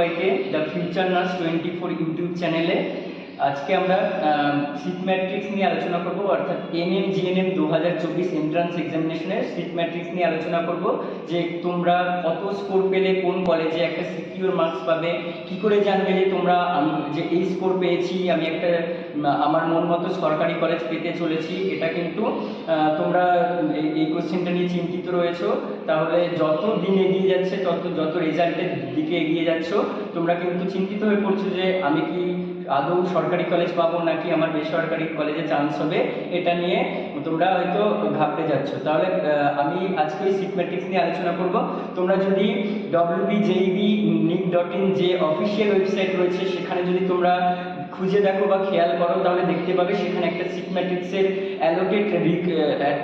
সবাইকে the future nurse twenty four YouTube চ্যানেলে আজকে আমরা সিট ম্যাট্রিক্স নিয়ে আলোচনা করব, অর্থাৎ এনএম জিএনএম দু হাজার চব্বিশ এন্ট্রান্স এক্সামিনেশনের সিট ম্যাট্রিক্স নিয়ে আলোচনা করব, যে তোমরা কত স্কোর পেলে, কোন কলেজে একটা সিকিউর মার্কস পাবে, কি করে জানবে যে তোমরা যে এই স্কোর পেয়েছি, আমি একটা আমার মন মতো সরকারি কলেজ পেতে চলেছি, এটা কিন্তু তোমরা এই কোশ্চেনটা নিয়ে চিন্তিত রয়েছো। তাহলে যত দিন এগিয়ে যাচ্ছে, তত, যত রেজাল্টের দিকে এগিয়ে যাচ্ছ, তোমরা কিন্তু চিন্তিত হয়ে পড়ছো যে আমি কি আদৌ সরকারি কলেজ পাবো নাকি আমার বেসরকারি কলেজে চান্স হবে? এটা নিয়ে তোমরা হয়তো ভাবতে যাচ্ছ। তাহলে আমি আজকে ওই সিট ম্যাট্রিক্স নিয়ে আলোচনা করব। তোমরা যদি WB JEB nic dot in যে অফিসিয়াল ওয়েবসাইট রয়েছে, সেখানে যদি তোমরা খুঁজে দেখো বা খেয়াল করো, তাহলে দেখতে পাবে সেখানে একটা সিট ম্যাট্রিক্সের অ্যালোকেট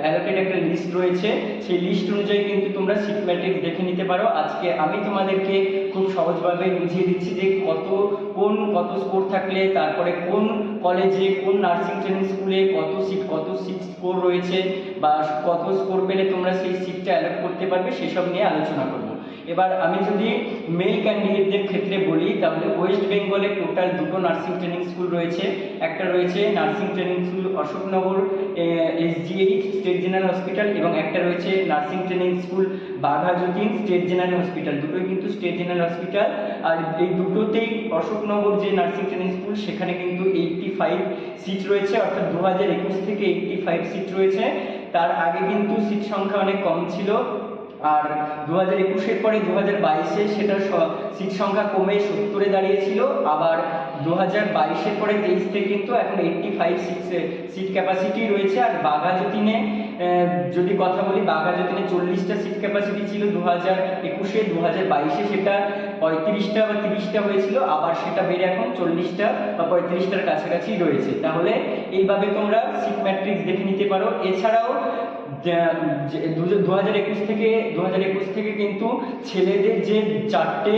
অ্যালোকেট একটা লিস্ট রয়েছে। সেই লিস্ট অনুযায়ী কিন্তু তোমরা সিট ম্যাট্রিক্স দেখে নিতে পারো। আজকে আমি তোমাদেরকে খুব সহজভাবে বুঝিয়ে দিচ্ছি যে কত কোন, কত স্কোর থাকলে, তারপরে কোন কলেজে কোন নার্সিং ট্রেনিং স্কুলে কত সিট কত সিট স্কোর রয়েছে বা কত স্কোর পেলে তোমরা সেই সিটটা অ্যালট করতে পারবে সেসব নিয়ে আলোচনা করব। এবার আমি যদি মেল ক্যান্ডিডেটদের ক্ষেত্রে বলি, তাহলে ওয়েস্ট বেঙ্গলে টোটাল দুটো নার্সিং ট্রেনিং স্কুল রয়েছে। একটা রয়েছে nursing training school Ashoknagar SGH state general hospital এবং একটা রয়েছে nursing training school Baghajatin state general hospital দুটোই কিন্তু স্টেট জেনারেল হসপিটাল আর এই দুটোতেই অশোকনগর যে নার্সিং ট্রেনিং স্কুল সেখানে কিন্তু এইটটি ফাইভ সিট রয়েছে, অর্থাৎ দু হাজার একুশ থেকে এইটটি ফাইভ সিট রয়েছে। তার আগে কিন্তু সিট সংখ্যা অনেক কম ছিল। আর দু হাজার একুশের পরে দু হাজার বাইশে সেটা সিট সংখ্যা কমে সত্তরে দাঁড়িয়েছিল। আবার দু হাজার বাইশের পরে তেইশ থেকে কিন্তু এখন eighty five six seat capacity রয়েছে। আর বাঘাযতীনে আহ, যদি কথা বলি বাঘাযতীনে চল্লিশটা সিট ক্যাপাসিটি ছিল। দু হাজার একুশে দু হাজার বাইশে সেটা পঁয়ত্রিশটা বা তিরিশটা হয়েছিল। আবার সেটা বেড়ে এখন চল্লিশটা বা পঁয়ত্রিশটার কাছাকাছি রয়েছে। তাহলে এইভাবে তোমরা সিট ম্যাট্রিক্স দেখে নিতে পারো। এছাড়াও দু হাজার একুশ থেকে, দু হাজার একুশ থেকে কিন্তু ছেলেদের যে চারটে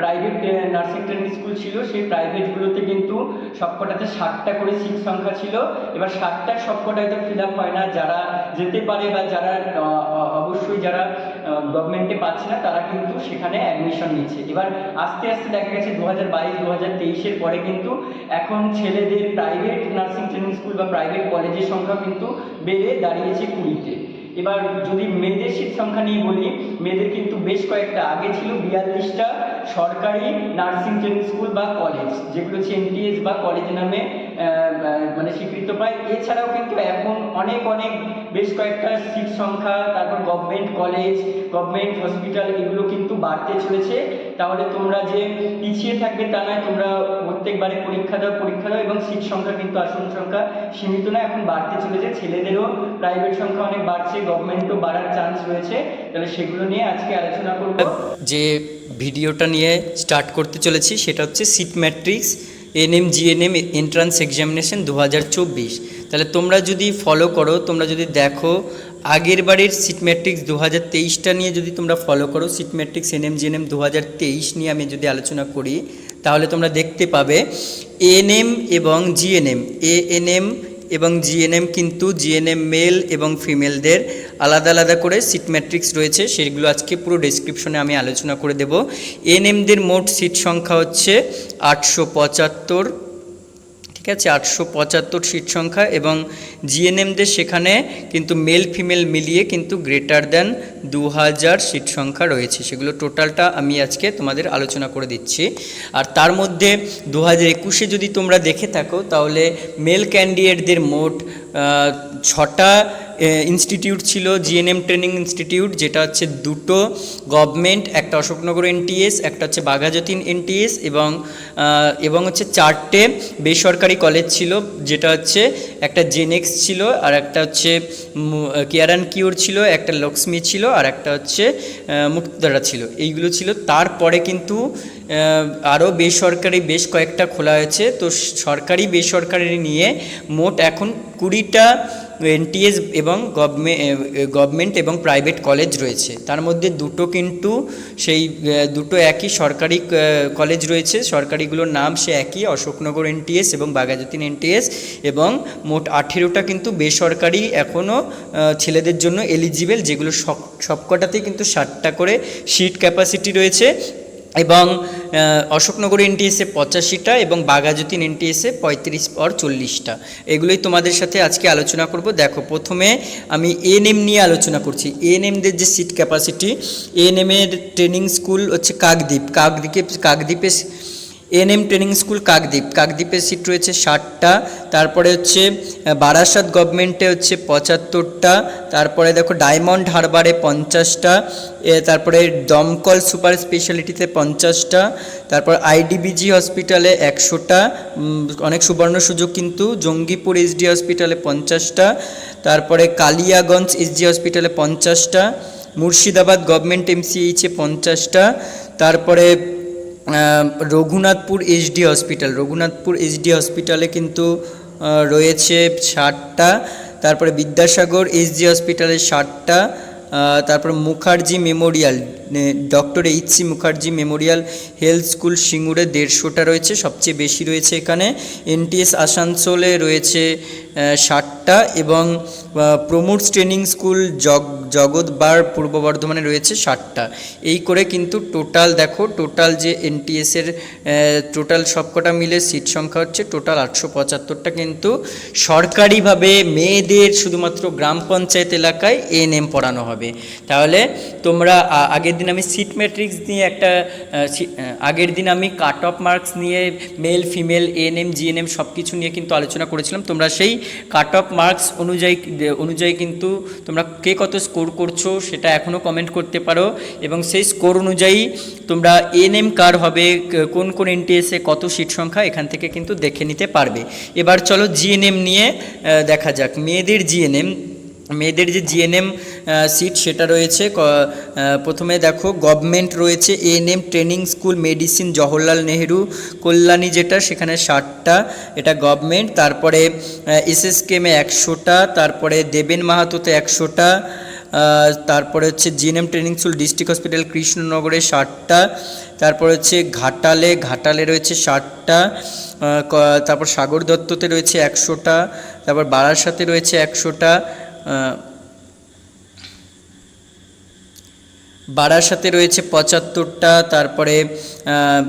প্রাইভেট নার্সিং ট্রেনিং স্কুল ছিল, সেই প্রাইভেটগুলোতে কিন্তু সবকটাতে ষাটটা করে সিট সংখ্যা ছিল। এবার ষাটটার সবকটাই তো ফিল আপ হয় না। যারা যেতে পারে বা যারা অবশ্যই যারা গভর্নমেন্টে পাচ্ছে না, তারা কিন্তু সেখানে অ্যাডমিশন নিচ্ছে। এবার আস্তে আস্তে দেখা গেছে দু হাজার বাইশ দু হাজার তেইশের পরে কিন্তু এখন ছেলেদের প্রাইভেট নার্সিং ট্রেনিং স্কুল বা প্রাইভেট কলেজের সংখ্যা কিন্তু বেড়ে দাঁড়িয়েছে কুড়িতে। এবার যদি মেয়েদের সিট সংখ্যা নিয়ে বলি, মেয়েদের কিন্তু বেশ কয়েকটা, আগে ছিল বিয়াল্লিশটা সরকারি নার্সিং ট্রেনিং স্কুল বা কলেজ যেগুলো হচ্ছে এনটিএস বা কলেজ নামে মানে স্বীকৃত পায়। এছাড়াও কিন্তু এখন অনেক অনেক, বেশ কয়েকটা সিট সংখ্যা, তারপর গভর্নমেন্ট কলেজ গভর্নমেন্ট হসপিটাল এগুলো কিন্তু বাড়তে চলেছে। তাহলে তোমরা যে পিছিয়ে থাকবে তা নয়, তোমরা প্রত্যেকবারে পরীক্ষা দাও পরীক্ষা দাও এবং সিট সংখ্যা কিন্তু আসন সংখ্যা সীমিত না এখন বাড়তে চলেছে। ছেলেদেরও প্রাইভেট সংখ্যা অনেক বাড়ছে গভর্নমেন্টও বাড়ার চান্স রয়েছে। তাহলে সেগুলো নিয়ে আজকে আলোচনা করব। যে ভিডিওটা নিয়ে স্টার্ট করতে চলেছি, সেটা হচ্ছে seat matrix NM, GNM entrance examination দু হাজার চব্বিশ। তাহলে তোমরা যদি ফলো করো, তোমরা যদি দেখো, আগের বারের সিট ম্যাট্রিক্স দু হাজার তেইশটা নিয়ে যদি তোমরা ফলো করো সিট ম্যাট্রিক্স এনএম, জিএনএম দু হাজার তেইশ নিয়ে আমি যদি আলোচনা করি, তাহলে তোমরা দেখতে পাবে এএনএম এবং জিএনএম। এএনএম এবং জিএনএম কিন্তু জিএনএম মেল এবং ফিমেলদের আলাদা আলাদা করে সিট ম্যাট্রিক্স রয়েছে, সেগুলো আজকে পুরো ডেসক্রিপশনে আমি আলোচনা করে দেব। এএনএমদের মোট সিট সংখ্যা হচ্ছে আটশো পঁচাত্তর, ঠিক আছে? আটশো পঁচাত্তর সিট সংখ্যা এবং জিএনএমদের সেখানে কিন্তু মেল ফিমেল মিলিয়ে কিন্তু গ্রেটার দ্যান দু হাজার সিট সংখ্যা রয়েছে। সেগুলো টোটালটা আমি আজকে তোমাদের আলোচনা করে দিচ্ছি। আর তার মধ্যে দু হাজার একুশে যদি তোমরা দেখে থাকো, তাহলে মেল ক্যান্ডিডেটদের মোট ছটা ইনস্টিটিউট ছিল জিএনএম ট্রেনিং ইনস্টিটিউট যেটা হচ্ছে দুটো গভর্নমেন্ট একটা অশোকনগর এনটিএস একটা হচ্ছে বাঘাযতীন এনটিএস এবং এবং হচ্ছে চারটে বেসরকারি কলেজ ছিল যেটা হচ্ছে একটা জেনেক্স ছিল আর একটা হচ্ছে কেয়ার অ্যান্ড কিওর ছিল একটা লক্ষ্মী ছিল আর একটা হচ্ছে আহ, মুক্তধারা ছিল। এইগুলো ছিল। তারপরে কিন্তু আরও বেসরকারি বেশ কয়েকটা খোলা হয়েছে। তো সরকারি বেসরকারি নিয়ে মোট এখন কুড়িটা এনটিএস এবং গভর্নমেন্ট এবং প্রাইভেট কলেজ রয়েছে। তার মধ্যে দুটো কিন্তু সেই দুটো একই সরকারি কলেজ রয়েছে। সরকারিগুলোর নাম সে একই, অশোকনগর এনটিএস এবং বাঘাযতীন এনটিএস এবং মোট আঠেরোটা কিন্তু বেসরকারি এখনও ছেলেদের জন্য এলিজিবেল, যেগুলো সব সবকটাতেই কিন্তু ষাটটা করে সিট ক্যাপাসিটি রয়েছে। এবং অশোকনগর এনটিএসে পঁচাশিটা এবং বাঘাযতীন এনটিএসে পঁয়ত্রিশ পর চল্লিশটা। এগুলোই তোমাদের সাথে আজকে আলোচনা করব। দেখো, প্রথমে আমি এএনএম নিয়ে আলোচনা করছি। এএনএমদের যে সিট ক্যাপাসিটি এএনএমের ট্রেনিং স্কুল হচ্ছে কাকদ্বীপ। কাকদ্বীপে কাকদ্বীপে এএনএম ট্রেনিং স্কুল কাকদ্বীপ। কাকদ্বীপের সিট রয়েছে ষাটটা, তারপরে হচ্ছে বারাসাত গভর্নমেন্টে হচ্ছে পঁচাত্তরটা, তারপরে দেখো ডায়মন্ড হারবারে পঞ্চাশটা তারপরে দমকল সুপার স্পেশালিটিতে পঞ্চাশটা, তারপর আইডিবিজি হসপিটালে একশোটা অনেক সুবর্ণ সুযোগ কিন্তু, জঙ্গিপুর এসডি হসপিটালে পঞ্চাশটা, তারপরে কালিয়াগঞ্জ এসডি হসপিটালে পঞ্চাশটা, মুর্শিদাবাদ গভর্নমেন্ট এমসিএইচে পঞ্চাশটা, তারপরে Raghunathpur HD hospital. Raghunathpur HD হসপিটালে কিন্তু রয়েছে ষাটটা তারপরে বিদ্যাসাগর এইচডি হসপিটালে ষাটটা তারপর Mukherjee memorial doctor H C Mukherjee memorial health school সিঙ্গুরে দেড়শোটা রয়েছে, সবচেয়ে বেশি রয়েছে এখানে। এনটিএস আসানসোলে রয়েছে ষাটটা এবং প্রমোটস ট্রেনিং স্কুল জগ, জগৎবার পূর্ব বর্ধমানে রয়েছে ষাটটা। এই করে কিন্তু টোটাল দেখো, টোটাল যে এনটিএসের টোটাল সবকটা মিলে সিট সংখ্যা হচ্ছে টোটাল আটশো পঁচাত্তরটা কিন্তু সরকারিভাবে মেয়েদের শুধুমাত্র গ্রাম পঞ্চায়েত এলাকায় এএনএম পড়ানো হবে। তাহলে তোমরা আগের দিন আমি সিট ম্যাট্রিক্স নিয়ে একটা আগের দিন আমি কাট অফ মার্কস নিয়ে মেল ফিমেল এএনএম জিএনএম সব কিছু নিয়ে কিন্তু আলোচনা করেছিলাম। তোমরা সেই কাট অফ মার্কস অনুযায়ী অনুযায়ী কিন্তু তোমরা কে কত স্কোর করছ সেটা এখনও কমেন্ট করতে পারো এবং সেই স্কোর অনুযায়ী তোমরা এএনএম কার হবে কোন কোন এনটিএসে কত সিট সংখ্যা এখান থেকে কিন্তু দেখে নিতে পারবে। এবার চলো জিএনএম নিয়ে দেখা যাক। মেয়েদের জিএনএম মেয়েদের যে জিএনএম সিট সেটা রয়েছে। প্রথমে দেখো গভর্নমেন্ট রয়েছে ANM training school medicine Jawaharlal Nehru Kalyani যেটা, সেখানে ষাটটা, এটা গভর্নমেন্ট তারপরে এসএসকেমে একশোটা, তারপরে দেবেন মাহাতোতে একশোটা তারপরে হচ্ছে GNM training school district hospital কৃষ্ণনগরে ষাটটা, তারপর হচ্ছে ঘাটালে ঘাটালে রয়েছে ষাটটা তারপর সাগর দত্ততে রয়েছে একশোটা, তারপর বারাসাতে রয়েছে একশোটা বারাসাতে রয়েছে পঁচাত্তরটা, তারপরে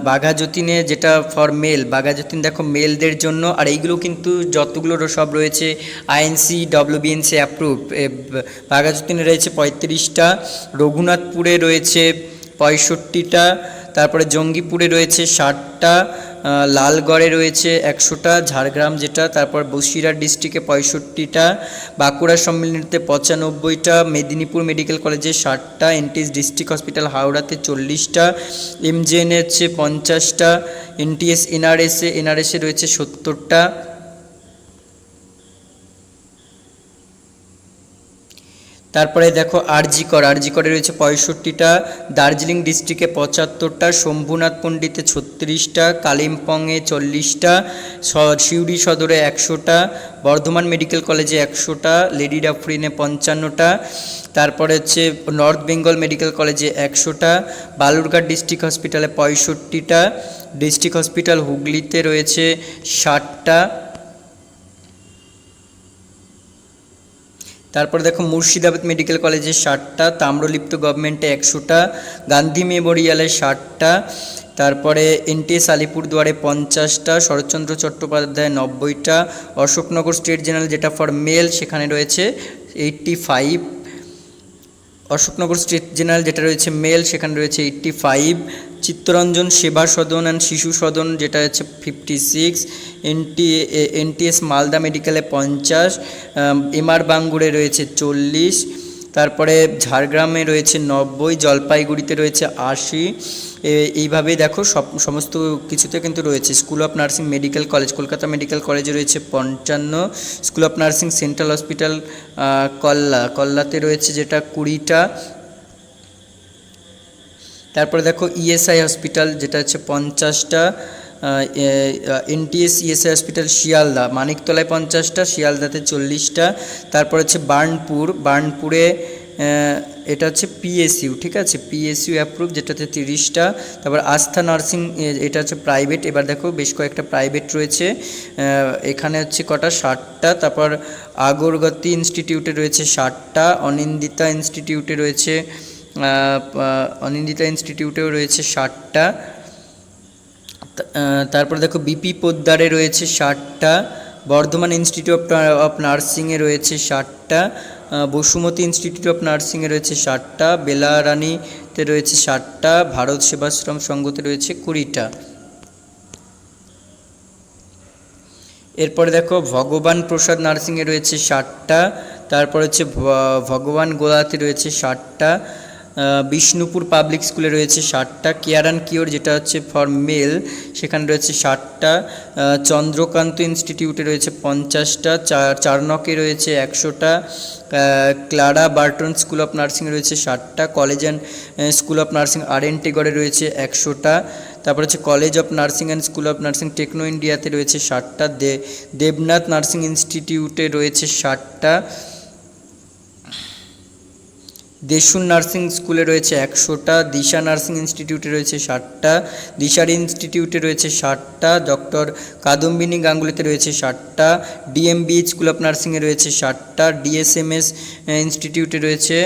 বাঘাযতীনে যেটা ফর মেল বাঘাযতীন দেখো মেলদের জন্য, আর এইগুলো কিন্তু যতগুলো সব রয়েছে আইএনসি ডব্লিউবিএনসি অ্যাপ্রুভ বাঘাযতীনে রয়েছে পঁয়ত্রিশটা, রঘুনাথপুরে রয়েছে পঁয়ষট্টিটা, তারপরে জঙ্গিপুরে রয়েছে ষাটটা লালগড়ে রয়েছে একশোটা, ঝাড়গ্রাম যেটা, তারপর বসিরহাট ডিস্ট্রিক্টে পঁয়ষট্টিটা, বাঁকুড়া সম্মিলনীতে পঁচানব্বইটা, মেদিনীপুর মেডিকেল কলেজে ষাটটা, এনটিএস ডিস্ট্রিক্ট হসপিটাল হাওড়াতে চল্লিশটা এমজেএন হচ্ছে পঞ্চাশটা, এনটিএস, এনআরএসে এনআরএসে রয়েছে সত্তরটা। তারপরে দেখো আরজি কর আরজি করে রয়েছে পঁয়ষট্টিটা, দার্জিলিং ডিস্ট্রিক্টে পঁচাত্তরটা, শম্ভুনাথ পণ্ডিতে ছত্রিশটা, কালিম্পংয়ে চল্লিশটা সিউড়ি সদরে একশোটা, বর্ধমান মেডিকেল কলেজে একশোটা, লেডি ডাফরিনে পঞ্চান্নটা, তারপরে হচ্ছে নর্থ বেঙ্গল মেডিকেল কলেজে একশোটা, বালুরঘাট ডিস্ট্রিক্ট হসপিটালে পঁয়ষট্টিটা, ডিস্ট্রিক্ট হসপিটাল হুগলিতে রয়েছে ষাটটা তারপর দেখো মুর্শিদাবাদ মেডিকেল কলেজে ষাটটা তাম্রলিপ্ত গভর্নমেন্টে একশোটা, গান্ধী মেমোরিয়ালে ষাটটা তারপরে এনটিএস আলিপুরদুয়ারে পঞ্চাশটা, শরৎচন্দ্র চট্টোপাধ্যায় নব্বইটা, অশোকনগর স্টেট জেনারেল যেটা ফর মেল সেখানে রয়েছে eighty five Ashoknagar state general যেটা রয়েছে মেল সেখানে রয়েছে এইট্টি ফাইভ চিত্তরঞ্জন, সেবা সদন অ্যান্ড শিশু সদন, যেটা হচ্ছে fifty six NT NTS Malda মেডিকেলে পঞ্চাশ এমআর বাঙ্গুরে রয়েছে চল্লিশ, তারপরে ঝাড়গ্রামে রয়েছে নব্বই, জলপাইগুড়িতে রয়েছে আশি, এ- এইভাবেই দেখো সব, সমস্ত কিছুতে কিন্তু রয়েছে। School of nursing medical college Kolkata medical কলেজে রয়েছে পঞ্চান্ন school of nursing central hospital কল্লা, কল্লাতে রয়েছে যেটা কুড়িটা তারপরে দেখো ইএসআই হসপিটাল যেটা হচ্ছে পঞ্চাশটা এনটিএস ইএসআই হসপিটাল শিয়ালদা, মানিকতলায় পঞ্চাশটা, শিয়ালদাতে চল্লিশটা, তারপর হচ্ছে বার্নপুর, বার্নপুরে এটা হচ্ছে পিএসইউ ঠিক আছে? পিএসইউ অ্যাপ্রুভ যেটাতে তিরিশটা, তারপর আস্থা নার্সিং এটা হচ্ছে প্রাইভেট এবার দেখো বেশ কয়েকটা প্রাইভেট রয়েছে এখানে হচ্ছে কটা ষাটটা, তারপর আগরগতি ইনস্টিটিউটে রয়েছে ষাটটা, অনিন্দিতা ইনস্টিটিউটে রয়েছে অনিন্দিতা ইনস্টিটিউটেও রয়েছে ষাটটা। তারপরে দেখো বিপি পোদ্দারে রয়েছে ষাটটা। বর্ধমান ইনস্টিটিউট অফ নার্সিংয়ে রয়েছে ষাটটা। বসুমতী ইনস্টিটিউট অফ নার্সিংয়ে রয়েছে ষাটটা। বেলারানিতে রয়েছে ষাটটা। ভারত সেবাশ্রম সংঘতে রয়েছে কুড়িটা। এরপরে দেখো ভগবান প্রসাদ নার্সিংয়ে রয়েছে ষাটটা। তারপর হচ্ছে ভগবান গোলাতে রয়েছে ষাটটা। বিষ্ণুপুর পাবলিক স্কুলে রয়েছে ষাটটা কেয়ার অ্যান্ড কিওর যেটা হচ্ছে ফর মেল সেখানে রয়েছে ষাটটা চন্দ্রকান্ত ইনস্টিটিউটে রয়েছে পঞ্চাশটা, চার, চারনকে রয়েছে একশোটা Clara Barton school of nursing রয়েছে ষাটটা college and school of nursing R N টেগড়ে রয়েছে একশোটা, তারপর হচ্ছে college of nursing and school of nursing techno ইন্ডিয়াতে রয়েছে ষাটটা দেবনাথ নার্সিং ইনস্টিটিউটে রয়েছে ষাটটা দেশুন নার্সিং স্কুলে রয়েছে একশোটা, দিশা নার্সিং ইনস্টিটিউটে রয়েছে ষাটটা, দিশার ইনস্টিটিউটে রয়েছে ষাটটা, ডক্টর কাদম্বিনী গাঙ্গুলিতে রয়েছে ষাটটা, ডিএমবি স্কুল অফ নার্সিংয়ে রয়েছে ষাটটা, ডিএসএমএস ইনস্টিটিউটে রয়েছে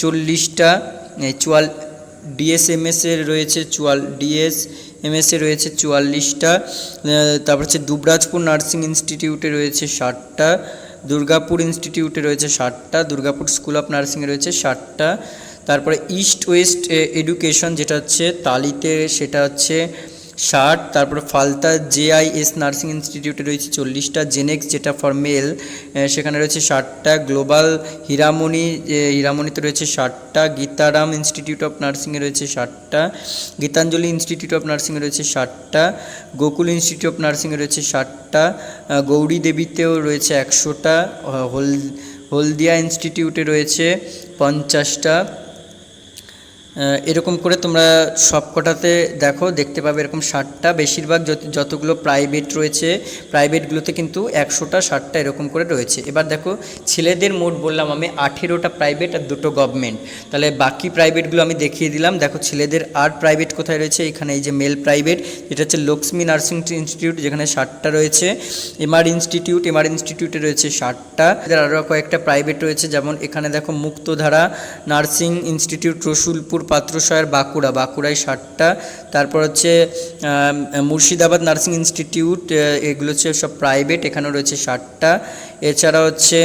চল্লিশটা চুয়াল ডিএসএমএসের রয়েছে চুয়াল ডিএস এমএসে রয়েছে চুয়াল্লিশটা তারপর হচ্ছে দুবরাজপুর নার্সিং ইনস্টিটিউটে রয়েছে ষাটটা দুর্গাপুর ইনস্টিটিউটে রয়েছে ষাটটা, দুর্গাপুর স্কুল অফ নার্সিংয়ে রয়েছে ষাটটা। তারপরে ইস্ট ওয়েস্ট এডুকেশন যেটা হচ্ছে, তালিতে সেটা হচ্ছে ষাট, তারপরে ফালতা জেআইএস নার্সিং ইনস্টিটিউটে রয়েছে চল্লিশটা, জেনেক্স যেটা ফর মেল সেখানে রয়েছে ষাটটা, গ্লোবাল হীরামণি হীরামণিতে রয়েছে ষাটটা, গীতারাম ইনস্টিটিউট অফ নার্সিংয়ে রয়েছে ষাটটা, গীতাঞ্জলি ইনস্টিটিউট অফ নার্সিংয়ে রয়েছে ষাটটা, গোকুল ইনস্টিটিউট অফ নার্সিংয়ে রয়েছে ষাটটা গৌরী দেবীতেও রয়েছে একশোটা হল, হলদিয়া ইনস্টিটিউটে রয়েছে পঞ্চাশটা এরকম করে তোমরা সবকটাতে দেখো, দেখতে পাবে এরকম ষাটটা। বেশিরভাগ যত, যতগুলো প্রাইভেট রয়েছে প্রাইভেটগুলোতে কিন্তু একশোটা, ষাটটা এরকম করে রয়েছে। এবার দেখো, ছেলেদের মোট বললাম আমি আঠেরোটা প্রাইভেট আর দুটো গভর্নমেন্ট তাহলে বাকি প্রাইভেটগুলো আমি দেখিয়ে দিলাম। দেখো, ছেলেদের আর প্রাইভেট কোথায় রয়েছে? এখানে এই যে মেল প্রাইভেট যেটা হচ্ছে লক্ষ্মী নার্সিং ইনস্টিটিউট যেখানে ষাটটা রয়েছে। এমআর ইনস্টিটিউট এমআর ইনস্টিটিউটে রয়েছে ষাটটা। আরও কয়েকটা প্রাইভেট রয়েছে। যেমন এখানে দেখো মুক্তধারা নার্সিং ইনস্টিটিউট রসুলপুর পাত্রসায়ের বাঁকুড়া, বাঁকুড়ায় ষাটটা। তারপর হচ্ছে মুর্শিদাবাদ নার্সিং ইনস্টিটিউট এগুলো হচ্ছে সব প্রাইভেট, এখানেও রয়েছে ষাটটা। এছাড়া হচ্ছে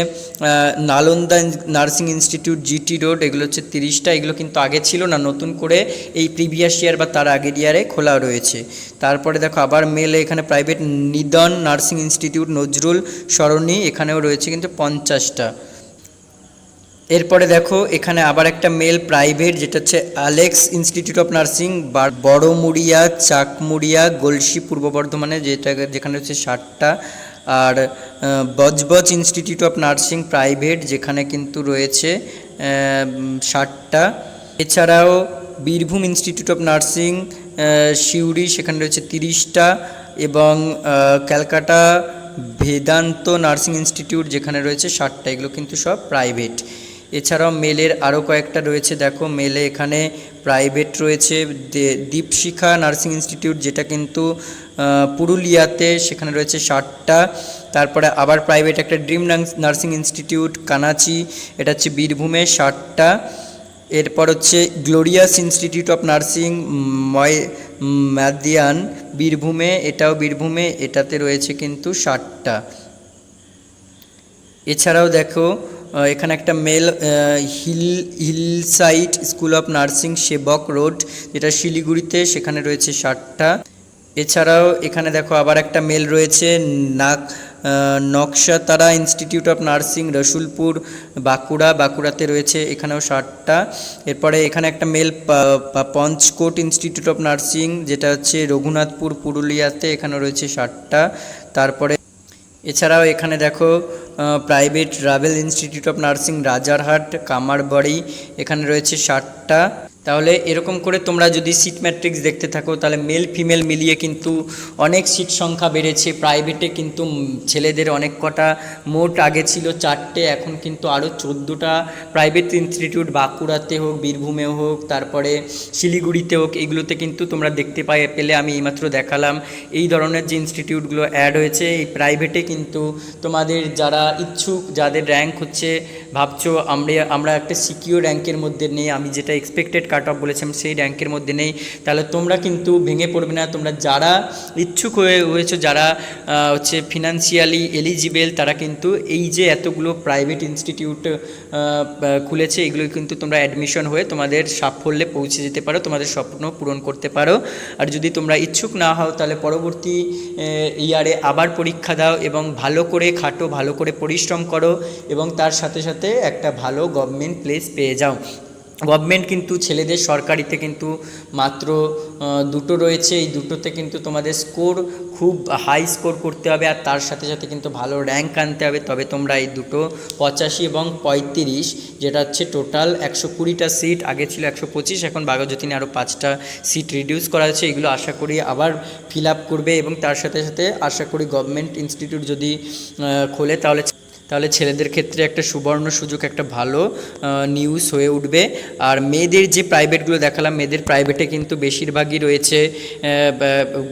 Nalanda nursing institute, GT road, এগুলো হচ্ছে তিরিশটা। এগুলো কিন্তু আগে ছিল না, নতুন করে এই প্রিভিয়াস ইয়ার বা তার আগের ইয়ারে খোলা রয়েছে। তারপরে দেখো আবার মেলে এখানে private Nidan nursing institute, Nazrul Sarani, এখানেও রয়েছে কিন্তু পঞ্চাশটা। এরপরে দেখো, এখানে আবার একটা মেল প্রাইভেট, যেটা হচ্ছে Alex institute of nursing Baramuria, Chakmuria, Galsi পূর্ব বর্ধমানে, যেটা যেখানে হচ্ছে ষাটটা। আর Budge Budge institute of nursing private, যেখানে কিন্তু রয়েছে ষাটটা। এছাড়াও Birbhum institute of nursing Suri, সেখানে রয়েছে তিরিশটা। এবং ক্যালকাটা বেদান্ত নার্সিং ইনস্টিটিউট, যেখানে রয়েছে ষাটটা। এগুলো কিন্তু সব প্রাইভেট। এছাড়াও মেলের আরও কয়েকটা রয়েছে। দেখো, মেলে এখানে প্রাইভেট রয়েছে। দীপশিখা নার্সিং ইনস্টিটিউট যেটা কিন্তু পুরুলিয়াতে সেখানে রয়েছে ষাটটা। তারপরে আবার প্রাইভেট একটা ড্রিম নার্সিং ইনস্টিটিউট কানাচি, এটা হচ্ছে বীরভূমে ষাটটা। এরপর হচ্ছে গ্লোরিয়াস ইনস্টিটিউট অফ নার্সিং ময় ম্যাদিয়ান বীরভূমে, এটাও বীরভূমে, এটাতে রয়েছে কিন্তু ষাটটা। এছাড়াও দেখো এখানে একটা male hill, hillside school of nursing Sevoke road, যেটা শিলিগুড়িতে, সেখানে রয়েছে ষাটটা। এছাড়াও এখানে দেখো আবার একটা মেল রয়েছে, নাক Nakshatara institute of nursing, Rasulpur, Bankura. বাঁকুড়াতে রয়েছে এখানেও ষাটটা। এরপরে এখানে একটা male Panchakot institute of nursing, যেটা হচ্ছে রঘুনাথপুর, পুরুলিয়াতে এখানেও রয়েছে ষাটটা। তারপরে এছাড়াও এখানে দেখো private Ravel institute of nursing Rajarhat Kamarbari এখানে রয়েছে ষাটটা। তাহলে এরকম করে তোমরা যদি সিট ম্যাট্রিক্স দেখতে থাকো, তাহলে মেল ফিমেল মিলিয়ে কিন্তু অনেক সিট সংখ্যা বেড়েছে। প্রাইভেটে কিন্তু ছেলেদের অনেক কটা, মোট আগে ছিল চারটে, এখন কিন্তু আরও চোদ্দোটা। প্রাইভেট ইনস্টিটিউট বাঁকুড়াতে হোক, বীরভূমে হোক, তারপরে শিলিগুড়িতে হোক, এগুলোতে কিন্তু তোমরা দেখতে পাই, পেলে আমি এইমাত্র দেখালাম। এই ধরনের যে ইনস্টিটিউটগুলো অ্যাড হয়েছে, এই প্রাইভেটে কিন্তু তোমাদের যারা ইচ্ছুক, যাদের র্যাঙ্ক হচ্ছে, ভাবছ আমরা আমরা একটা সিকিউর র্যাঙ্কের মধ্যে নেই, আমি যেটা এক্সপেক্টেড কাট অফ বলেছে, আমি সেই র্যাঙ্কের মধ্যে নেই। তাহলে তোমরা কিন্তু ভেঙে পড়বে না। তোমরা যারা ইচ্ছুক হয়ে হয়েছো যারা হচ্ছে ফিনান্সিয়ালি এলিজিবেল তারা কিন্তু এই যে এতগুলো প্রাইভেট ইনস্টিটিউট খুলেছে, এগুলো কিন্তু তোমরা অ্যাডমিশন হয়ে তোমাদের সাফল্যে পৌঁছে যেতে পারো, তোমাদের স্বপ্ন পূরণ করতে পারো। আর যদি তোমরা ইচ্ছুক না হও, তাহলে পরবর্তী ইয়ারে আবার পরীক্ষা দাও এবং ভালো করে খাটো, ভালো করে পরিশ্রম করো এবং তার সাথে সাথে একটা ভালো গভর্নমেন্ট প্লেস পেয়ে যাও। গভর্নমেন্ট কিন্তু ছেলেদের সরকারিতে কিন্তু মাত্র দুটো রয়েছে। এই দুটোতে কিন্তু তোমাদের স্কোর খুব হাই স্কোর করতে হবে আর তার সাথে সাথে কিন্তু ভালো র্যাঙ্ক আনতে হবে। তবে তোমরা এই দুটো পঁচাশি এবং পঁয়ত্রিশ, যেটা হচ্ছে টোটাল একশো কুড়িটা সিট আগে ছিল একশো পঁচিশ, এখন বাঘাযতীনে আরও পাঁচটা সিট রিডিউস করা হয়েছে এগুলো আশা করি আবার ফিল আপ করবে এবং তার সাথে সাথে আশা করি গভর্নমেন্ট ইনস্টিটিউট যদি খোলে তাহলে তাহলে ছেলেদের ক্ষেত্রে একটা সুবর্ণ সুযোগ, একটা ভালো নিউজ হয়ে উঠবে। আর মেয়েদের যে প্রাইভেটগুলো দেখালাম, মেয়েদের প্রাইভেটে কিন্তু বেশিরভাগই রয়েছে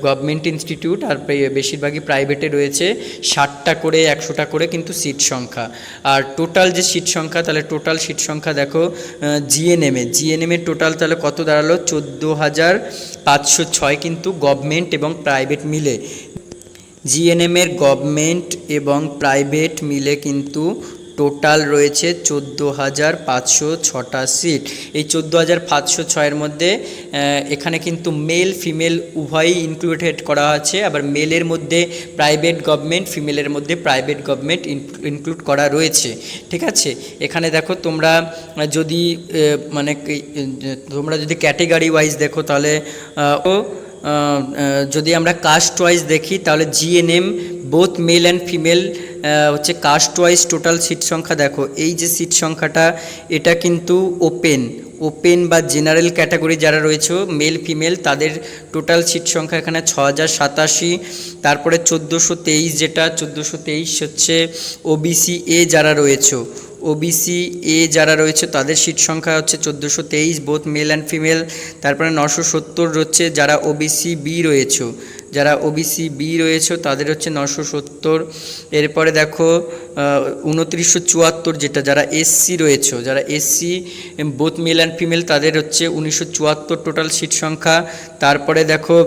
গভর্নমেন্ট ইনস্টিটিউট আর বেশিরভাগই প্রাইভেটে রয়েছে ষাটটা করে, একশোটা করে কিন্তু সিট সংখ্যা। আর টোটাল যে সিট সংখ্যা, তাহলে টোটাল সিট সংখ্যা দেখো জিএনএমে জিএনএমের টোটাল তাহলে কত দাঁড়াল? চোদ্দ হাজার পাঁচশো ছয় কিন্তু গভর্নমেন্ট এবং প্রাইভেট মিলে। জিএনএমের গভর্নমেন্ট এবং প্রাইভেট মিলে কিন্তু টোটাল রয়েছে চোদ্দ হাজার পাঁচশো ছটা সিট এই চোদ্দ হাজার পাঁচশো ছয়ের মধ্যে এখানে কিন্তু মেল ফিমেল উভয়ই ইনক্লুডেড করা আছে। আবার মেলের মধ্যে প্রাইভেট গভর্নমেন্ট ফিমেলের মধ্যে প্রাইভেট গভর্নমেন্ট ইনক্লুড করা রয়েছে। ঠিক আছে? এখানে দেখো তোমরা যদি মানে তোমরা যদি ক্যাটেগরি ওয়াইজ দেখো তাহলে ও যদি আমরা কাস্ট ওয়াইজ দেখি, তাহলে GNM both male and female হচ্ছে কাস্ট ওয়াইজ টোটাল সিট সংখ্যা দেখো। এই যে সিট সংখ্যাটা, এটা কিন্তু ওপেন ওপেন বা জেনারেল ক্যাটাগরি যারা রয়েছে মেল ফিমেল তাদের টোটাল সিট সংখ্যা এখানে ছ হাজার সাতাশি, তারপরে চোদ্দোশো তেইশ যেটা, চোদ্দোশো তেইশ হচ্ছে ওবিসি এ যারা রয়েছে। ওবিসি এ যারা রয়েছে, তাদের সিট সংখ্যা হচ্ছে চোদ্দোশো তেইশ বোথ মেল অ্যান্ড ফিমেল তারপরে নশো সত্তর হচ্ছে যারা ওবিসি বি রয়েছে। যারা ওবিসি বি রয়েছে, তাদের হচ্ছে নশো সত্তর। এরপরে দেখো উনত্রিশশো চুয়াত্তর যেটা যারা এসসি রয়েছে, যারা SC both male and female তাদের হচ্ছে উনিশশো চুয়াত্তর টোটাল সিট সংখ্যা। তারপরে দেখো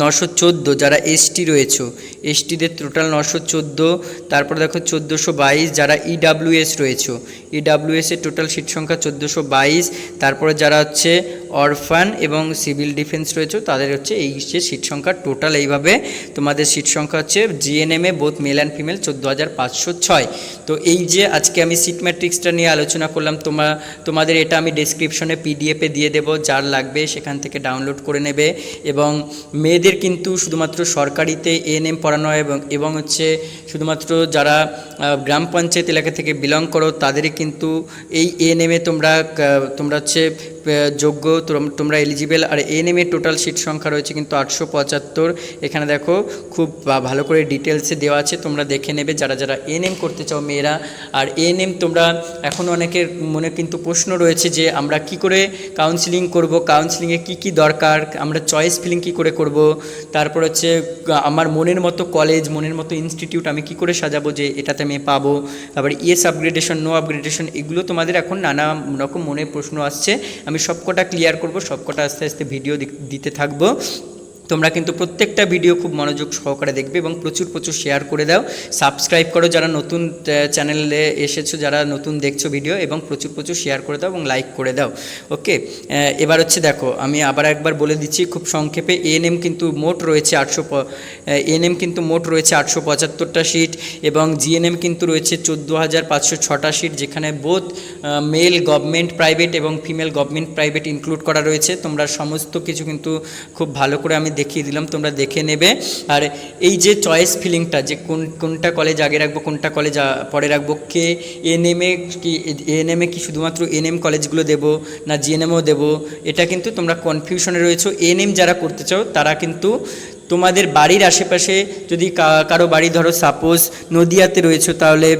নশো চোদ্দ, যারা এসটি রয়েছে, এসটিদের টোটাল নশো চোদ্দ, তারপর দেখো চোদ্দোশো বাইশ, যারা ইডাব্লিউএস রয়েছে ইডাব্লিউএসের টোটাল সিট সংখ্যা চোদ্দোশো বাইশ, তারপরে যারা হচ্ছে অরফান এবং সিভিল ডিফেন্স রয়েছে, তাদের হচ্ছে এই যে সিট সংখ্যা টোটাল এইভাবে, তোমাদের সিট সংখ্যা হচ্ছে জিএনএমএ বোথ মেল অ্যান্ড ফিমেল চোদ্দ হাজার পাঁচশো ছয়। তো এই যে আজকে আমি সিট ম্যাট্রিক্সটা নিয়ে আলোচনা করলাম, তোমা, তোমাদের এটা আমি ডেসক্রিপশনে পিডিএফে দিয়ে দেবো, যার লাগবে সেখান থেকে ডাউনলোড করে নেবে এবং মেয়েদের কিন্তু শুধুমাত্র সরকারিতে এএনএম পড়ানো হয় এবং এবং হচ্ছে শুধুমাত্র যারা গ্রাম পঞ্চায়েত এলাকা থেকে বিলং করো, তাদেরই কিন্তু এই এএনএমে তোমরা তোমরা হচ্ছে যোগ্য, তোম- তোমরা এলিজিবেল আর এএনএম এর টোটাল সিট সংখ্যা রয়েছে কিন্তু আটশো পঁচাত্তর। এখানে দেখো খুব ভালো করে ডিটেলসে দেওয়া আছে, তোমরা দেখে নেবে যারা যারা এএনএম করতে চাও মেয়েরা। আর এএনএম তোমরা এখন অনেকের মনে কিন্তু প্রশ্ন রয়েছে যে আমরা কি করে কাউন্সিলিং করব কাউন্সিলিংয়ে কি কি দরকার, আমরা চয়েস ফিলিং কি করে করব। তারপর হচ্ছে আমার মনের মতো কলেজ মনের মতো ইনস্টিটিউট আমি কি করে সাজাবো যে এটাতে আমি পাবো। তারপর ইয়েস আপগ্রেডেশন নো আপগ্রেডেশন এগুলো তোমাদের এখন নানা রকম মনে প্রশ্ন আসছে। আমি সবকটা ক্লিয়ার করব সবকটা আস্তে আস্তে ভিডিও দিতে থাকব। তোমরা কিন্তু প্রত্যেকটা ভিডিও খুব মনোযোগ সহকারে দেখবে এবং প্রচুর প্রচুর শেয়ার করে দাও। সাবস্ক্রাইব করো যারা নতুন চ্যানেলে এসেছ, যারা নতুন দেখছ ভিডিও এবং প্রচুর প্রচুর শেয়ার করে দাও এবং লাইক করে দাও। ওকে এবার হচ্ছে দেখো, আমি আবার একবার বলে দিচ্ছি খুব সংক্ষেপে এএনএম কিন্তু মোট রয়েছে আটশো এএনএম কিন্তু মোট রয়েছে আটশো পঁচাত্তরটা সিট এবং জিএনএম কিন্তু রয়েছে চোদ্দ হাজার পাঁচশো ছটা সিট যেখানে বোথ মেল গভর্নমেন্ট প্রাইভেট এবং ফিমেল গভর্নমেন্ট প্রাইভেট ইনক্লুড করা রয়েছে। তোমরা সমস্ত কিছু কিন্তু খুব ভালো করে আমি দেখিয়ে দিলাম, তোমরা দেখে নেবে। আর এই যে চয়েস ফিলিংটা যে কোন, কোনটা কলেজ আগে রাখব, কোনটা কলেজ পরে রাখব, কে এনএমএ কি এএনএমএ কি শুধুমাত্র এনএম কলেজগুলো দেবো, না জিএনএমও দেবো, এটা কিন্তু তোমরা কনফিউশনে রয়েছো। এনএম যারা করতে চাও, তারা কিন্তু তোমাদের বাড়ির আশেপাশে যদি কারও বাড়ি ধরো সাপোজ নদিয়াতে রয়েছে, তাহলে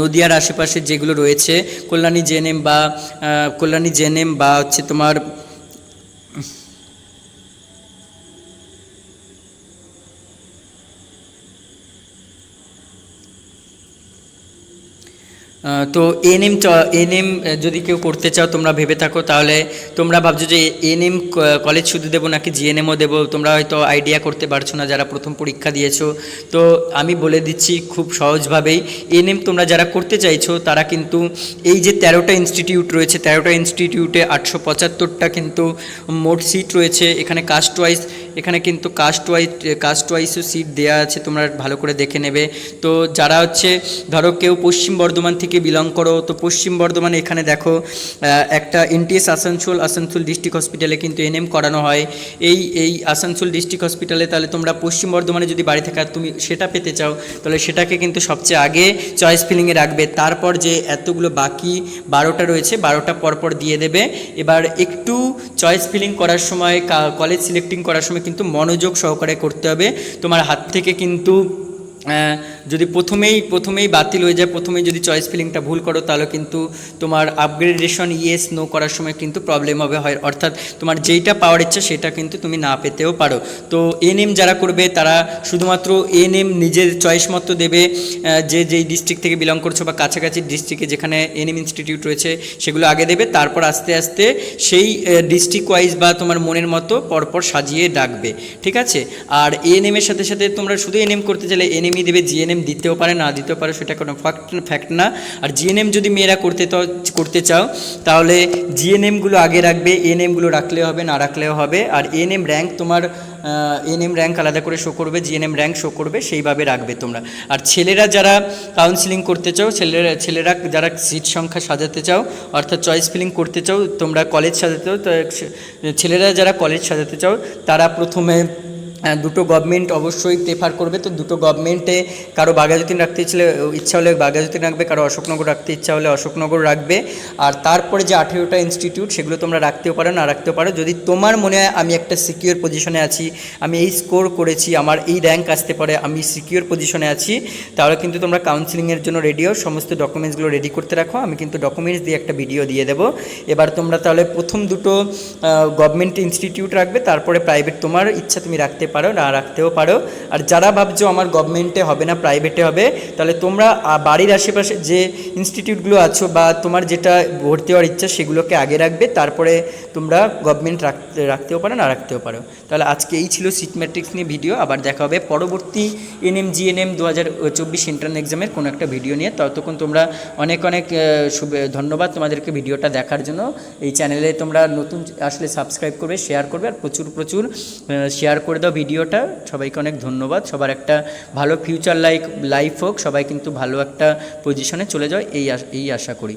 নদিয়ার আশেপাশে যেগুলো রয়েছে, কল্যাণী জেএনএম বা কল্যাণী জেএনএম বা হচ্ছে তোমার তো এন এম এনএম এনএম যদি কেউ করতে চাও, তোমরা ভেবে থাকো, তাহলে তোমরা ভাবছ যে এনএম কলেজ শুধু দেবো নাকি জিএনএমও দেবো? তোমরা হয়তো আইডিয়া করতে পারছ না, যারা প্রথম পরীক্ষা দিয়েছ। তো আমি বলে দিচ্ছি খুব সহজভাবেই এনএম তোমরা যারা করতে চাইছো, তারা কিন্তু এই যে তেরোটা ইনস্টিটিউট রয়েছে, তেরোটা ইনস্টিটিউটে আটশো পঁচাত্তরটা কিন্তু মোট সিট রয়েছে। এখানে কাস্ট ওয়াইজ এখানে কিন্তু কাস্ট ওয়াইজ কাস্ট ওয়াইজও সিট দেওয়া আছে, তোমরা ভালো করে দেখে নেবে। তো যারা হচ্ছে, ধরো কেউ পশ্চিম বর্ধমান থেকে বিলং করো, তো পশ্চিম বর্ধমানে এখানে দেখো একটা এনটিএস আসানসোল আসানসোল ডিস্ট্রিক্ট হসপিটালে কিন্তু এনএম করানো হয়। এই এই আসানসোল ডিস্ট্রিক্ট হসপিটালে তাহলে তোমরা পশ্চিম বর্ধমানে যদি বাড়ি থাকা, তুমি সেটা পেতে চাও, তাহলে সেটাকে কিন্তু সবচেয়ে আগে চয়েস ফিলিংয়ে রাখবে। তারপর যে এতগুলো বাকি বারোটা রয়েছে, বারোটা পরপর দিয়ে দেবে। এবার একটু চয়েস ফিলিং করার সময় কলেজ সিলেক্টিং করার সময় কিন্তু মনোযোগ সহকারে করতে হবে। তোমার হাত থেকে কিন্তু যদি প্রথমেই প্রথমেই বাতিল হয়ে যায়, প্রথমেই যদি চয়েস ফিলিংটা ভুল করো, তাহলে কিন্তু তোমার আপগ্রেডেশন ইয়েস নো করার সময় কিন্তু প্রবলেম হবে। হয়, অর্থাৎ তোমার যেইটা পাওয়ার ইচ্ছা, সেটা কিন্তু তুমি না পেতেও পারো। তো এনএম যারা করবে, তারা শুধুমাত্র এনএম নিজের চয়েস মতো দেবে যে যেই ডিস্ট্রিক্ট থেকে বিলং করছ বা কাছাকাছি ডিস্ট্রিক্টে যেখানে এনএম ইনস্টিটিউট রয়েছে, সেগুলো আগে দেবে, তারপর আস্তে আস্তে সেই ডিস্ট্রিক্ট ওয়াইজ বা তোমার মনের মতো পরপর সাজিয়ে ডাকবে। ঠিক আছে? আর এএনএম এর সাথে সাথে তোমরা শুধু এনএম করতে চাইলে এনএমই দেবে, জিএনএম দিতেও পারে, না দিতেও পারে, সেটা কোনো ফ্যাক্ট ফ্যাক্ট না। আর জিএনএম যদি মেয়েরা করতে তো, করতে চাও, তাহলে জিএনএমগুলো আগে রাখবে এএনএমগুলো রাখলেও হবে, না রাখলেও হবে। আর এনএম র্যাঙ্ক তোমার এনএম র্যাঙ্ক আলাদা করে শো করবে, জিএনএম র্যাঙ্ক শো করবে, সেইভাবে রাখবে তোমরা। আর ছেলেরা যারা কাউন্সিলিং করতে চাও, ছেলেরা ছেলেরা যারা সিট সংখ্যা সাজাতে চাও, অর্থাৎ চয়েস ফিলিং করতে চাও, তোমরা কলেজ সাজাতে চাও ছেলেরা যারা কলেজ সাজাতে চাও, তারা প্রথমে দুটো গভর্নমেন্ট অবশ্যই প্রেফার করবে। তো দুটো গভর্নমেন্টে কারও বাঘাযতীন রাখতে ইচ্ছে ইচ্ছা হলে বাঘাযতীন রাখবে, কারও অশোকনগর রাখতে ইচ্ছা হলে অশোকনগর রাখবে। আর তারপরে যে আঠেরোটা ইনস্টিটিউট সেগুলো তোমরা রাখতেও পারো, না রাখতেও পারো। যদি তোমার মনে হয় আমি একটা সিকিউর পজিশনে আছি, আমি এই স্কোর করেছি, আমার এই র্যাঙ্ক আসতে পারে, আমি সিকিউর পজিশনে আছি, তাহলে কিন্তু তোমরা কাউন্সিলিংয়ের জন্য রেডিও সমস্ত ডকুমেন্টসগুলো রেডি করতে রাখো। আমি কিন্তু ডকুমেন্টস দিয়ে একটা ভিডিও দিয়ে দেবো। এবার তোমরা তাহলে প্রথম দুটো গভর্নমেন্ট ইনস্টিটিউট রাখবে, তারপরে প্রাইভেট তোমার ইচ্ছা তুমি রাখতে পারো, না রাখতেও পারো। আর যারা ভাবছ আমার গভর্নমেন্টে হবে না প্রাইভেটে হবে, তাহলে তোমরা বাড়ির আশেপাশে যে ইনস্টিটিউটগুলো আছো বা তোমার যেটা ভর্তি হওয়ার ইচ্ছা সেগুলোকে আগে রাখবে, তারপরে তোমরা গভর্নমেন্ট রাখতে রাখতেও পারো, না রাখতেও পারো। তাহলে আজকে এই ছিল সিট ম্যাট্রিক্স নিয়ে ভিডিও আবার দেখা হবে পরবর্তী এনএম জিএনএম দু হাজার চব্বিশ ইন্টার্ন এক্সামের কোনো একটা ভিডিও নিয়ে। ততক্ষণ তোমরা অনেক অনেক ধন্যবাদ তোমাদেরকে ভিডিওটা দেখার জন্য। এই চ্যানেলে তোমরা নতুন, আসলে সাবস্ক্রাইব করবে শেয়ার করবে, আর প্রচুর প্রচুর শেয়ার করে দাও ভিডিওটা, সবাইকে অনেক ধন্যবাদ। সবার একটা ভালো ফিউচার লাইক লাইফ হোক, সবাই কিন্তু ভালো একটা পজিশনে চলে যায় এই এই আশা করি।